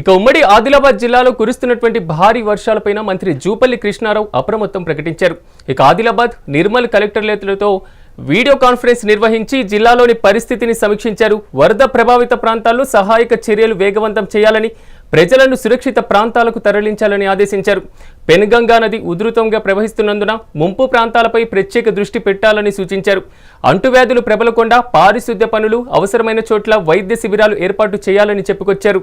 ఇక ఉమ్మడి ఆదిలాబాద్ జిల్లాలో కురుస్తున్నటువంటి భారీ వర్షాలపైన మంత్రి జూపల్లి కృష్ణారావు అప్రమత్తం ప్రకటించారు. ఇక ఆదిలాబాద్ నిర్మల్ కలెక్టర్లతో వీడియో కాన్ఫరెన్స్ నిర్వహించి జిల్లాలోని పరిస్థితిని సమీక్షించారు. వరద ప్రభావిత ప్రాంతాల్లో సహాయక చర్యలు వేగవంతం చేయాలని ప్రజలను సురక్షిత ప్రాంతాలకు తరలించాలని ఆదేశించారు. పెనుగంగా నది ఉధృతంగా ప్రవహిస్తున్నందున ముంపు ప్రాంతాలపై ప్రత్యేక దృష్టి పెట్టాలని సూచించారు. అంటువ్యాధులు ప్రబలకుండా పారిశుద్ధ్య పనులు అవసరమైన చోట్ల వైద్య శిబిరాలు ఏర్పాటు చేయాలని చెప్పుకొచ్చారు.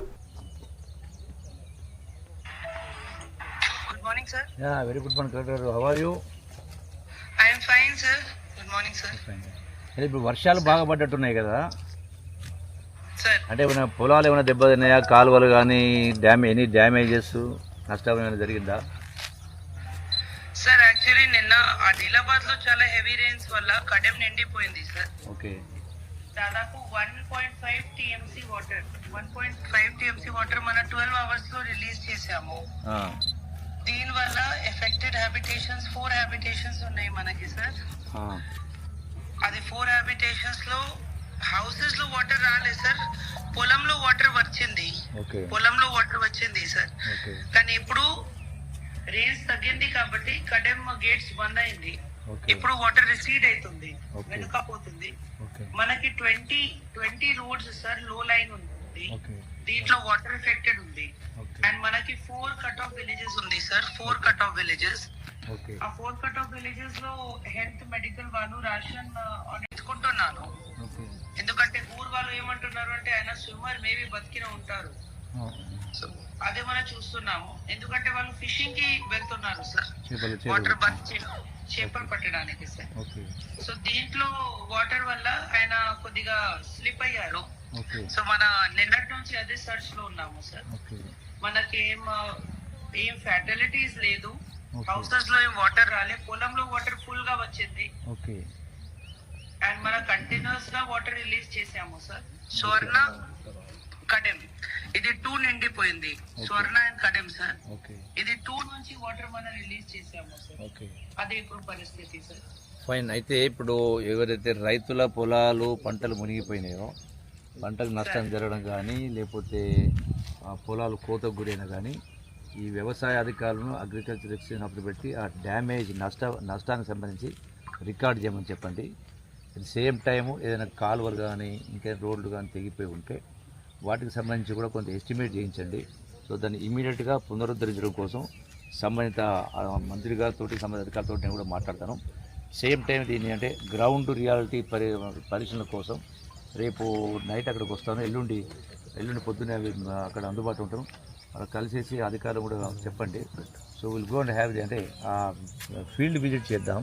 Morning, sir. Yeah, very good morning, Collector. How are you? I am fine, sir. Good morning, sir. ఇప్పుడు వర్షాలు బాగా పడ్డట్టున్నాయి కదా Sir, అంటే ఏమైనా పొలాలు ఏమైనా దెబ్బతిన్నాయా కాలువలు కానీ డ్యామే ఎనీ డ్యామేజెస్ నష్టం ఏమైనా జరిగిందా సార్ యాక్చువల్లీ నిన్న ఆదిలాబాద్లో చాలా హెవీ రెయిన్స్ వల్ల కడెం నిండిపోయింది సార్ ఓకే దాదాపు one point five TMC water one point five TMC water మన ట్వెల్వ్ అవర్స్లో రిలీజ్ చేసాము దీని వల్ల ఎఫెక్టెడ్ హ్యాబిటేషన్స్ ఫోర్ హ్యాబిటేషన్స్ ఉన్నాయి మనకి సార్ అది ఫోర్ హ్యాబిటేషన్స్లో హౌసెస్లో వాటర్ రాలేదు సార్ పొలంలో వాటర్ వచ్చింది. పొలంలో వాటర్ వచ్చింది సార్ కానీ ఇప్పుడు రేంజ్ తగ్గింది కాబట్టి కడెం గేట్స్ బంద్ అయింది. ఇప్పుడు వాటర్ రిసీడ్ అవుతుంది. వెనుకపోతుంది మనకి ట్వంటీ ట్వంటీ రోడ్స్ సార్లో లైన్ ఉంది. దీంట్లో వాటర్ ఎఫెక్టెడ్ విలేజెస్ ఆ ఫోర్ కట్ ఆఫ్ విలేజెస్లో హెల్త్ మెడికల్ వాళ్ళు రేషన్ ఎత్తుకుంటున్నాను ఎందుకంటే ఊరు వాళ్ళు ఏమంటున్నారు అంటే ఆయన స్విమ్మర్ మేబీ బతికిన ఉంటారు. సో అదే మనం చూస్తున్నాము. ఎందుకంటే వాళ్ళు ఫిషింగ్కి వెళ్తున్నారు సార్ వాటర్ బంద్ చేపలు పట్టడానికి సార్ సో దీంట్లో వాటర్ వల్ల ఆయన కొద్దిగా స్లిప్ అయ్యారు. సో మన నిన్నటి నుంచి అదే సర్చ్లో ఉన్నాము సార్ మనకి ఏం ఏం ఫ్యాటలిటీస్ లేదు. హౌసెస్లో ఏం వాటర్ రాలే. పొలంలో వాటర్ ఫుల్గా వచ్చింది. ఓకే అండ్ మన కంటిన్యూస్గా వాటర్ రిలీజ్ చేసాము సార్ స్వర్ణ కడెం. ఇది టూ నిండిపోయింది. Swarna and Kadem sir okay ఇది టూ నుంచి వాటర్ మనం రిలీజ్ చేసాము సార్ ఓకే అదే ఇప్పుడు పరిస్థితి సార్ ఫైన్ అయితే ఇప్పుడు ఎవరైతే రైతుల పొలాలు పంటలు మునిగిపోయినాయో పంటకు నష్టం జరగడం కానీ లేకపోతే పొలాలు కోతకు గురైన కానీ ఈ వ్యవసాయ అధికారులను అగ్రికల్చర్ ఎక్స్చేంజ్ అప్పుడు పెట్టి ఆ డ్యామేజ్ నష్ట నష్టానికి సంబంధించి రికార్డ్ చేయమని చెప్పండి. అట్ సేమ్ టైము ఏదైనా కాలువలు కానీ ఇంకా రోడ్లు కానీ తెగిపోయి ఉంటే వాటికి సంబంధించి కూడా కొంత ఎస్టిమేట్ చేయించండి. సో దాన్ని ఇమీడియట్గా పునరుద్ధరించడం కోసం సంబంధిత మంత్రి గారితో సంబంధిత అధికారులతో నేను కూడా మాట్లాడతాను. సేమ్ టైం దీన్ని అంటే గ్రౌండ్ రియాలిటీ పరి పరిశీలన కోసం రేపు నైట్ అక్కడికి వస్తాను. ఎల్లుండి ఎల్లుండి పొద్దున్నే అవి అక్కడ అందుబాటులో ఉంటాను. కలిసేసి అధికారులు కూడా చెప్పండి. So will go and have అంటే ఫీల్డ్ విజిట్ చేద్దాం.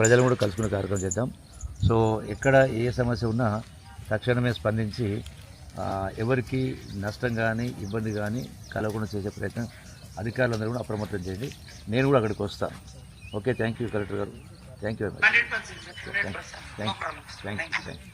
ప్రజలు కూడా కలుసుకునే కార్యక్రమం చేద్దాం. సో ఎక్కడ ఏ సమస్య ఉన్నా తక్షణమే స్పందించి ఎవరికి నష్టం కానీ ఇబ్బంది కానీ కలగకుండా చేసే ప్రయత్నం అధికారులందరూ కూడా అప్రమత్తం చేయండి. నేను కూడా అక్కడికి వస్తాను. ఓకే థ్యాంక్ యూ కలెక్టర్ గారు. Thank you very much percent no thank problem thank you thank you